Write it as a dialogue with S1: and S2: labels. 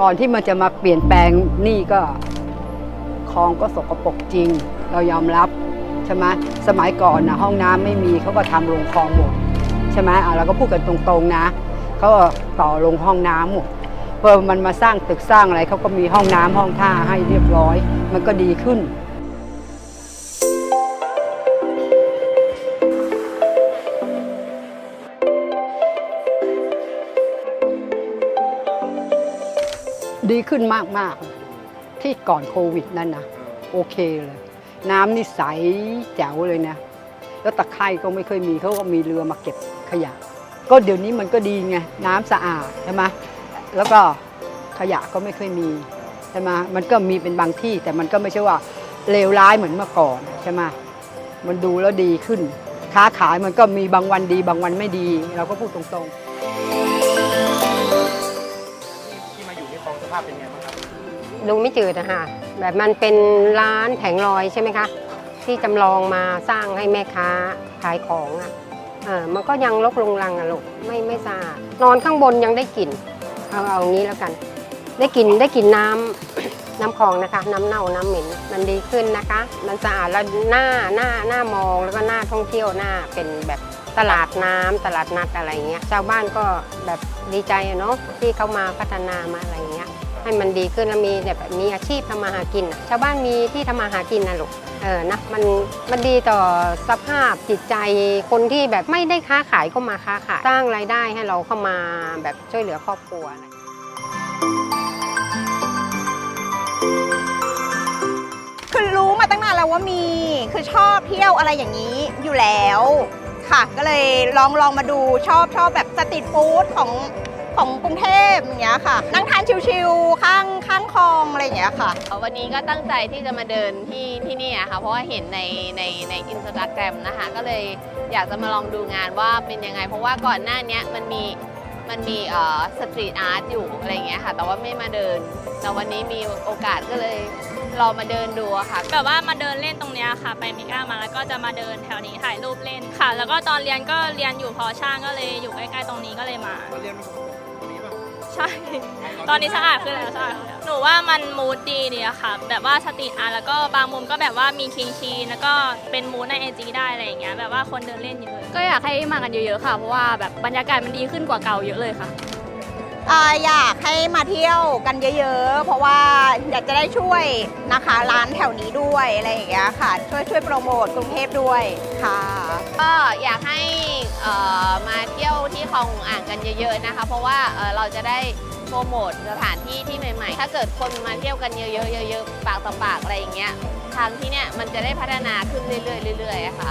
S1: ก่อนที่มันจะมาเปลี่ยนแปลงนี่ก็คลองก็สกปรกจริง เรายอมรับใช่ไหมสมัยก่อนนะห้องน้ำไม่มีเขาก็ทำลงคลองหมดใช่ไหมอะเราก็พูดกันตรงๆนะเขาก็ต่อลงห้องน้ำหมดพอมันมาสร้างตึกสร้างอะไรเขาก็มีห้องน้ำห้องท่าให้เรียบร้อย มันก็ดีขึ้น ดีขึ้นมากๆ ที่ก่อนโควิดนั่นนะโอเคเลย น้ำนี่ใสแจ๋วเลยนะ แล้วตะไคร่ก็ไม่เคยมีเขาก็มีเรือมาเก็บขยะ ก็เดี๋ยวนี้มันก็ดีไงน้ำสะอาดใช่ไหมแล้วก็ขยะก็ไม่เคยมีใช่ไหมมันก็มีเป็นบางที่แต่มันก็ไม่ใช่ว่าเลวร้ายเหมือนเมื่อก่อนใช่ไหมมันดูแล้วดีขึ้น ค้าขายมันก็มีบางวันดีบางวันไม่ดี เราก็พูดตรง
S2: ที่ พเป็นไงบ้างครับ
S3: ดูไม่จืดอะค่ะแบบมันเป็นร้านแผงลอยใช่ไหมคะที่จำลองมาสร้างให้แม่ค้าขายของอะเออมันก็ยังลกลงลังอะลูกไม่ไม่สะอาดนอนข้างบนยังได้กลิ่นเอาเอางี้แล้วกัน ได้กลิ่นได้กลิ่นน้ำ น้ำคลองนะคะ น้ำเน่าน้ำเหม็นมันดีขึ้นนะคะ มันสะอาดแล้วหน้าหน้าหน้ามองแล้วก็หน้าท่องเที่ยวหน้าเป็นแบบตลาดน้ำตลาดนัดอะไรเงี้ยชาวบ้านก็แบบดีใจอะเนาะที่เขามาพัฒนามาอะไรเงี้ย ให้มันดีขึ้นแล้วมีแบบมีอาชีพทำมาหากินน่ะชาวบ้านมีที่ทำมาหากินนะลูกเออนะมันมันดีต่อสภาพจิตใจคนที่แบบไม่ได้ค้าขายก็มาค้าขายสร้างรายได้ให้เราเข้ามาแบบช่วยเหลือครอบครัวอะไร
S4: คือรู้มาตั้งนานแล้วว่ามี คือชอบเที่ยวอะไรอย่างนี้อยู่แล้ว ค่ะ ก็เลยลองลองมาดูชอบชอบแบบสตรีทฟู้ดของ ของกรุงเทพอย่างเงี้ยค่ะ นั่งทานชิวๆข้างข้างคลองอะไรอย่างเงี้ยค่ะ
S5: วันนี้ก็ตั้งใจที่จะมาเดินที่ที่นี่อะค่ะ เพราะว่าเห็นในในในอินสตาแกรมนะคะ ก็เลยอยากจะมาลองดูงานว่าเป็นยังไง เพราะว่าก่อนหน้าเนี้ยมันมีมันมีเอ่อสตรีทอาร์ตอยู่อะไรอย่างเงี้ยค่ะ แต่ว่าไม่มาเดิน แต่วันนี้มีโอกาสก็เลยลองมาเดินดูอะค่ะ
S6: แบบว่ามาเดินเล่นตรงเนี้ยค่ะ ไปมิก้ามาแล้วก็จะมาเดินแถวนี้ถ่ายรูปเล่นค่ะ แล้วก็ตอนเรียนก็เรียนอยู่พอช่างก็เลยอยู่ใกล้ๆตรงนี้ก็เลยมา
S2: เราเรียนมาตรงนี้ป่ะ
S6: ใช่ ตอนนี้สะอาดขึ้นแล้วสะอาดขึ้นแล้วหนูว่ามันมูดดีดีอะค่ะ แบบว่าสตรีทอาร์ตแล้วก็บางมุมก็แบบว่ามีคิงชีแล้วก็เป็นมูดในไอจีได้อะไรอย่างเงี้ยแบบว่าคนเดินเล่นเยอะก็อยากให้มากันเยอะๆค่ะ เพราะว่าแบบบรรยากาศมันดีขึ้นกว่าเก่าเยอะเลยค่ะ
S4: อ่าอยากให้มาเที่ยวกันเยอะๆ เพราะว่าอยากจะได้ช่วยนะคะร้านแถวนี้ด้วยอะไรอย่างเงี้ยค่ะ ช่วยช่วยโปรโมทกรุงเทพด้วยค่ะ
S5: ก็อยากให้เอ่อ มาเที่ยวที่คลองอ่างกันเยอะๆนะคะ เพราะว่าเราจะได้โปรโมทสถานที่ที่ใหม่ๆ ถ้าเกิดคนมาเที่ยวกันเยอะๆเยอะๆปากต่อปากอะไรอย่างเงี้ยทางที่เนี่ยมันจะได้พัฒนาขึ้นเรื่อยๆเรื่อยๆค่ะ